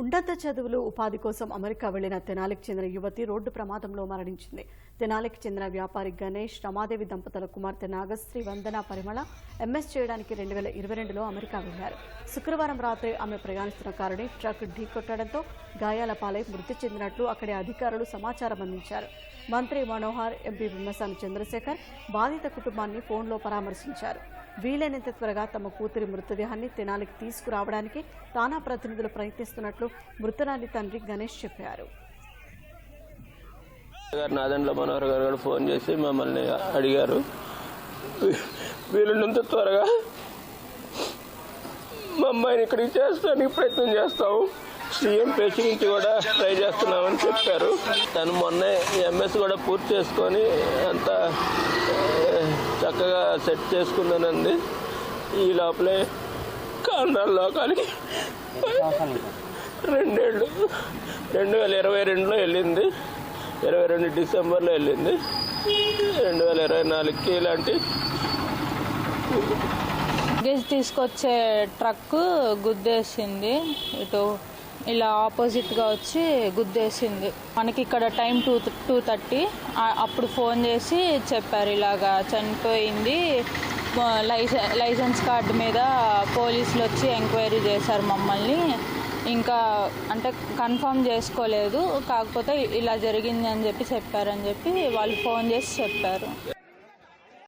ఉన్నత చదువులు ఉపాధి కోసం అమెరికా వెళ్ళిన తెనాలికి చెందిన యువతి రోడ్డు ప్రమాదంలో మరణించింది. తెనాలికి చెందిన వ్యాపారి గణేష్ రమాదేవి దంపతుల కుమార్తె నాగశ్రీ వందన పరిమళ ఎంఎస్ చేయడానికి రెండు వేల ఇరవై రెండులో అమెరికా వెళ్ళారు. శుక్రవారం రాత్రి ఆమె ప్రయాణిస్తున్న కారుని ట్రక్ ఢీకొట్టడంతో గాయాల పాలై మృతి చెందినట్లు అక్కడి అధికారులు సమాచారం అందించారు. మంత్రి మనోహర్ ఎంపీ విమసాని చంద్రశేఖర్ బాధిత కుటుంబాన్ని ఫోన్లో పరామర్శించారు. వీలైనంత త్వరగా తమ కూతురి మృతదేహాన్ని తెనాలికి తీసుకురావడానికి తానా ప్రతినిధులు ప్రయత్నిస్తున్నట్లు మృతురాలి తండ్రి గణేష్ చెప్పారు. గారు నాదండ్ల మనోహర్ గారు కూడా ఫోన్ చేసి మమ్మల్ని అడిగారు. వీలున్నంత త్వరగా మా అమ్మాయిని ఇక్కడికి చేస్తానికి ప్రయత్నం చేస్తాము. సీఎం పేచి నుంచి కూడా ట్రై చేస్తున్నామని చెప్పారు. తను మొన్నే ఎంఎస్ కూడా పూర్తి చేసుకొని అంతా చక్కగా సెట్ చేసుకున్నానండి. ఈ లోపలే కాండ్రాల లోకానికి రెండేళ్ళు రెండు వేల ఇరవై రెండులో వెళ్ళింది. ఇరవై రెండు డిసెంబర్లో వెళ్ళింది. రెండు వేల ఇరవై నాలుగుకి ఇలాంటి లగేజ్ తీసుకొచ్చే ట్రక్ గుద్దేసింది. ఇటు ఇలా ఆపోజిట్గా వచ్చి గుద్దేసింది. మనకి ఇక్కడ టైం టూ టూ థర్టీ అప్పుడు ఫోన్ చేసి చెప్పారు ఇలాగా చనిపోయింది. లైసెన్స్ లైసెన్స్ కార్డు మీద పోలీసులు వచ్చి ఎంక్వైరీ చేశారు మమ్మల్ని. ఇంకా అంటే కన్ఫర్మ్ చేసుకోలేదు. కాకపోతే ఇలా జరిగింది అని చెప్పి చెప్పారని చెప్పి వాళ్ళు ఫోన్ చేసి చెప్పారు.